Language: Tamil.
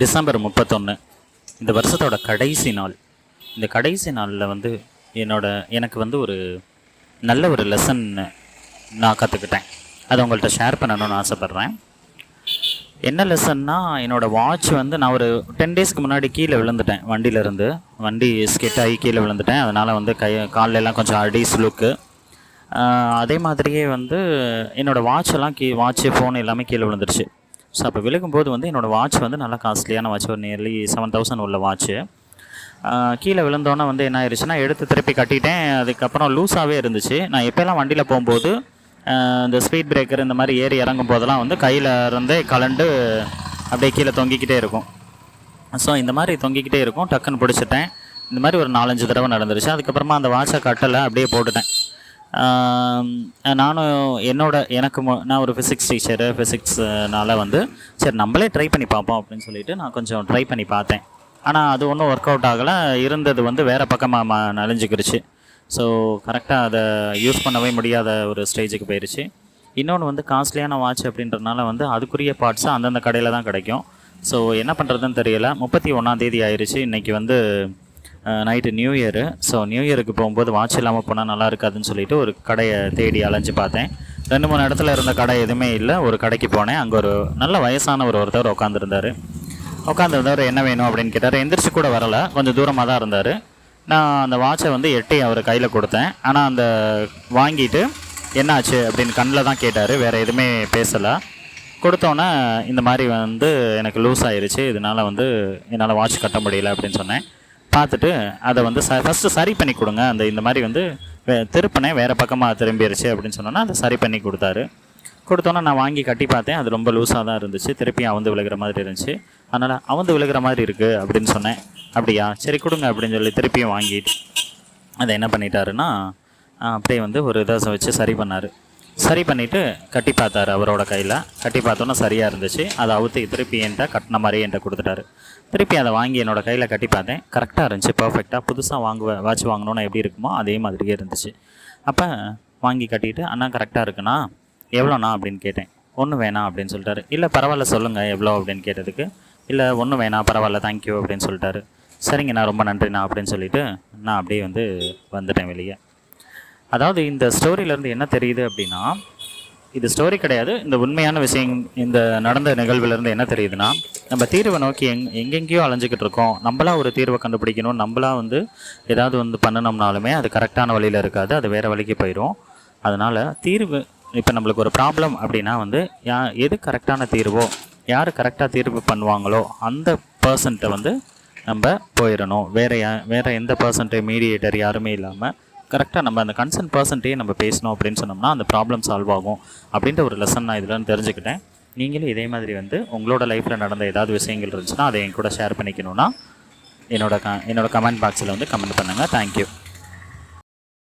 டிசம்பர் முப்பத்தொன்று இந்த வருஷத்தோட கடைசி நாள். இந்த கடைசி நாளில் வந்து என்னோட எனக்கு வந்து ஒரு நல்ல ஒரு லெசன் நான் கற்றுக்கிட்டேன் அதை உங்கள்கிட்ட ஷேர் பண்ணணும்னு ஆசைப்பட்றேன். என்ன லெசன்னா என்னோடய வாட்ச் வந்து நான் ஒரு டென் டேஸ்க்கு முன்னாடி கீழே விழுந்துட்டேன் வண்டியிலேருந்து. வண்டி ஸ்கெட் ஆகி கீழே விழுந்துட்டேன். அதனால் வந்து கை கால்ல எல்லாம் கொஞ்சம் அடி சுளுக்கு. அதே மாதிரியே வந்து என்னோடய வாட்ச் எல்லாம் கீ வாட்ச்சு ஃபோன் எல்லாமே கீழே விழுந்துருச்சு. ஸோ அப்போ விழுகும்போது வந்து என்னோடய வாட்ச் வந்து நல்லா காஸ்ட்லியான வாட்ச் ஒரு நியர்லி செவன் தௌசண்ட் உள்ள வாட்ச்சு கீழே விழுந்தோன்னே வந்து என்ன ஆயிடுச்சுன்னா எடுத்து திருப்பி கட்டிட்டேன். அதுக்கப்புறம் லூஸாகவே இருந்துச்சு. நான் எப்போல்லாம் வண்டியில் போகும்போது இந்த ஸ்பீட் பிரேக்கர் இந்த மாதிரி ஏறி இறங்கும் போதெல்லாம் வந்து கையில் இருந்தே கலண்டு அப்படியே கீழே தொங்கிக்கிட்டே இருக்கும். ஸோ இந்த மாதிரி தொங்கிக்கிட்டே இருக்கும். டக்குன்னு பிடிச்சிட்டேன். இந்த மாதிரி ஒரு நாலஞ்சு தடவை நடந்துருச்சு. அதுக்கப்புறமா அந்த வாட்சை கட்டலை அப்படியே போட்டுட்டேன். நானும் என்னோட எனக்கு மு- நான் ஒரு ஃபிசிக்ஸ் டீச்சரு ஃபிசிக்ஸ்னால வந்து சரி நம்மளே ட்ரை பண்ணி பார்ப்போம் அப்படின்னு சொல்லிட்டு நான் கொஞ்சம் ட்ரை பண்ணி பார்த்தேன். ஆனால் அது ஒன்றும் ஒர்க் அவுட் ஆகலை. இருந்தது வந்து வேறு பக்கமாக ம ஸோ கரெக்டாக அதை யூஸ் பண்ணவே முடியாத ஒரு ஸ்டேஜுக்கு போயிடுச்சு இன்னொன்று வந்து காஸ்ட்லியான வாட்ச் அப்படின்றனால வந்து அதுக்குரிய பார்ட்ஸு அந்தந்த கடையில் தான் கிடைக்கும். ஸோ என்ன பண்ணுறதுன்னு தெரியல. முப்பத்தி ஒன்றாந்தேதி ஆயிடுச்சு இன்றைக்கி வந்து night new year so new இயருக்கு போகும்போது வாட்ச் இல்லாமல் போனால் நல்லா இருக்காதுன்னு சொல்லிட்டு ஒரு கடையை தேடி அலைஞ்சு பார்த்தேன். ரெண்டு மூணு இடத்துல இருந்த கடை எதுவுமே இல்லை. ஒரு கடைக்கு போனேன். அங்கே ஒரு நல்ல வயசான ஒரு ஒருத்தர் உட்காந்துருந்தாரு உட்காந்துருந்தவர் என்ன வேணும்? அப்படின்னு கேட்டார். எந்திரிச்சு கூட வரல. கொஞ்சம் தூரமாக தான் இருந்தார். நான் அந்த வாட்சை வந்து எட்டி அவர் கையில் கொடுத்தேன். ஆனால் அந்த வாங்கிட்டு என்னாச்சு? அப்படின்னு கண்ணில் தான் கேட்டார். வேறு எதுவுமே பேசலை. கொடுத்தோன்னே இந்த மாதிரி வந்து எனக்கு லூஸ் ஆயிடுச்சு இதனால் வந்து என்னால் வாட்ச் கட்ட முடியல அப்படின்னு சொன்னேன். பார்த்துட்டு அதை வந்து ச ஃபஸ்ட்டு சரி பண்ணி கொடுங்க. அந்த இந்த மாதிரி வந்து வே திருப்பினே வேறு பக்கமாக திரும்பிடுச்சு அப்படின்னு சொன்னோன்னா அதை சரி பண்ணி கொடுத்தாரு. கொடுத்தோன்னே நான் வாங்கி கட்டி பார்த்தேன். அது ரொம்ப லூஸாக தான் இருந்துச்சு. திருப்பி அவந்து விழுகிற மாதிரி இருந்துச்சு. அதனால் அவந்து விழுகிற மாதிரி இருக்குது அப்படின்னு சொன்னேன். அப்படியா? சரி கொடுங்க அப்படின்னு சொல்லி திருப்பியும் வாங்கிட்டு அதை என்ன பண்ணிட்டாருன்னா அப்படியே வந்து ஒரு இதை வச்சு சரி பண்ணார். சரி பண்ணிவிட்டு கட்டி பார்த்தாரு அவரோட கையில். கட்டி பார்த்தோன்னே சரியாக இருந்துச்சு. அதை அவுத்து திருப்பி என்கிட்ட கட்டின மாதிரி என்கிட்ட கொடுத்துட்டாரு. திருப்பி அதை வாங்கி என்னோட கையில் கட்டி பார்த்தேன். கரெக்டாக இருந்துச்சு பர்ஃபெக்டாக புதுசாக வாங்குவேன் வாட்ச் வாங்கணுன்னா எப்படி இருக்குமோ அதே மாதிரியே இருந்துச்சு. அப்போ வாங்கி கட்டிட்டு அண்ணா கரெக்டாக இருக்குண்ணா. எவ்வளோண்ணா? அப்படின்னு கேட்டேன். ஒன்றும் வேணாம் அப்படின்னு சொல்லிட்டாரு. இல்லை பரவாயில்ல சொல்லுங்கள் எவ்வளோ? அப்படின்னு கேட்டதுக்கு இல்லை ஒன்றும் வேணாம் பரவாயில்ல தேங்க்யூ அப்படின்னு சொல்லிட்டாரு. சரிங்கண்ணா ரொம்ப நன்றிண்ணா அப்படின்னு சொல்லிட்டு நான் அப்படியே வந்து வந்துட்டேன் வெளியே. அதாவது இந்த ஸ்டோரியிலேருந்து என்ன தெரியுது அப்படின்னா இது ஸ்டோரி கிடையாது இந்த உண்மையான விஷயம் இந்த நடந்த நிகழ்வுலேருந்து என்ன தெரியுதுன்னா நம்ம தீர்வை நோக்கி எங் எங்கெங்கேயோ அலைஞ்சிக்கிட்டு இருக்கோம். நம்மளா ஒரு தீர்வை கண்டுபிடிக்கணும். நம்மளா வந்து ஏதாவது வந்து பண்ணணும்னாலுமே அது கரெக்டான வழியில் இருக்காது. அது வேறு வழிக்கு போயிடும் அதனால் தீர்வு இப்போ நம்மளுக்கு ஒரு ப்ராப்ளம் அப்படின்னா வந்து யா எது கரெக்டான தீர்வோ யார் கரெக்டாக தீர்வு பண்ணுவாங்களோ அந்த பர்சன்ட்டை வந்து நம்ம போயிடணும். வேறு யா வேறு எந்த பர்சன்ட்டு மீடியேட்டர் யாருமே இல்லாமல் கரெக்டாக நம்ம அந்த கன்சர்ன் பர்சன்ட்டே நம்ம பேசணும் அப்படின்னு சொன்னோம்னா அந்த ப்ராப்ளம் சால்வ் ஆகும் அப்படின்ற ஒரு லெசன் நான் இதில் தெரிஞ்சுக்கிட்டேன். நீங்களும் இதே மாதிரி வந்து உங்களோட லைஃப்பில் நடந்த ஏதாவது விஷயங்கள் இருந்துச்சுன்னா அதை என் கூட ஷேர் பண்ணிக்கணும்னா என்னோட க என்னோட கமெண்ட் பாக்ஸில் வந்து கமெண்ட் பண்ணுங்கள் தேங்க்யூ